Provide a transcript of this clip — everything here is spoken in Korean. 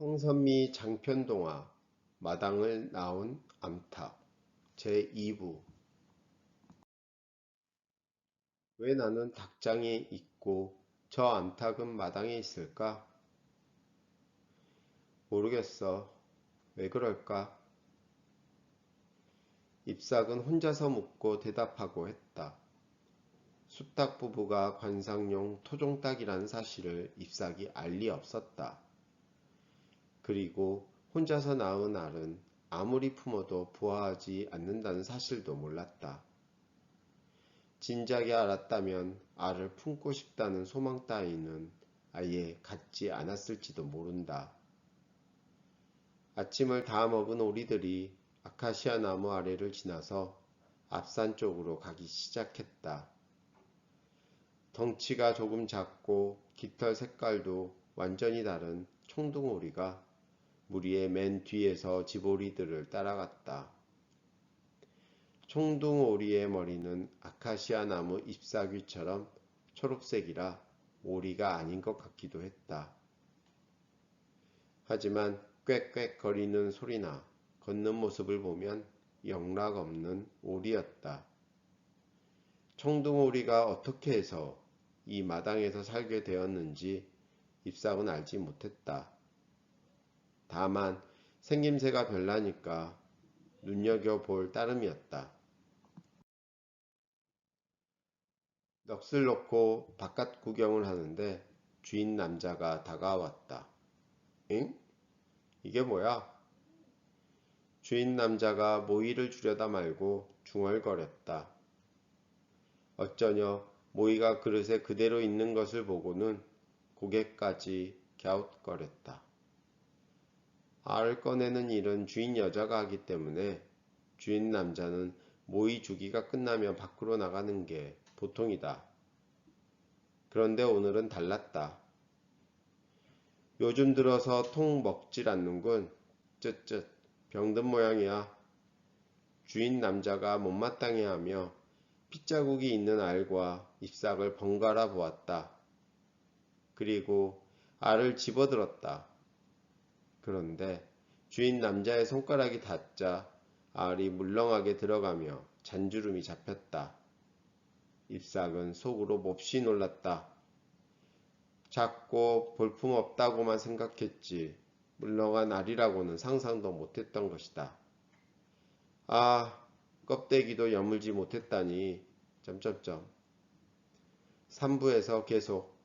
홍선미 장편동화 마당을 나온 암탉 제2부 왜 나는 닭장에 있고 저 암탉은 마당에 있을까? 모르겠어. 왜 그럴까? 잎삭은 혼자서 묻고 대답하고 했다. 숫닭 부부가 관상용 토종닭이라는 사실을 잎삭이 알 리 없었다. 그리고 혼자서 낳은 알은 아무리 품어도 부화하지 않는다는 사실도 몰랐다. 진작에 알았다면 알을 품고 싶다는 소망 따위는 아예 갖지 않았을지도 모른다. 아침을 다 먹은 오리들이 아카시아 나무 아래를 지나서 앞산 쪽으로 가기 시작했다. 덩치가 조금 작고 깃털 색깔도 완전히 다른 총둥오리가 무리의 맨 뒤에서 집오리들을 따라갔다. 총둥오리의 머리는 아카시아 나무 잎사귀처럼 초록색이라 오리가 아닌 것 같기도 했다. 하지만 꽥꽥 거리는 소리나 걷는 모습을 보면 영락 없는 오리였다. 총둥오리가 어떻게 해서 이 마당에서 살게 되었는지 잎삭은 알지 못했다. 다만 생김새가 별나니까 눈여겨볼 따름이었다. 넋을 놓고 바깥 구경을 하는데 주인 남자가 다가왔다. 응? 이게 뭐야? 주인 남자가 모이를 주려다 말고 중얼거렸다. 어쩌녀 모이가 그릇에 그대로 있는 것을 보고는 고개까지 갸웃거렸다. 알을 꺼내는 일은 주인 여자가 하기 때문에 주인 남자는 모이 주기가 끝나면 밖으로 나가는 게 보통이다. 그런데 오늘은 달랐다. 요즘 들어서 통 먹질 않는군. 쯧쯧 병든 모양이야. 주인 남자가 못마땅해 하며 핏자국이 있는 알과 잎삭을 번갈아 보았다. 그리고 알을 집어들었다. 그런데 주인 남자의 손가락이 닿자 알이 물렁하게 들어가며 잔주름이 잡혔다. 잎삭은 속으로 몹시 놀랐다. 작고 볼품없다고만 생각했지 물렁한 알이라고는 상상도 못했던 것이다. 아, 껍데기도 여물지 못했다니. 점점점. 3부에서 계속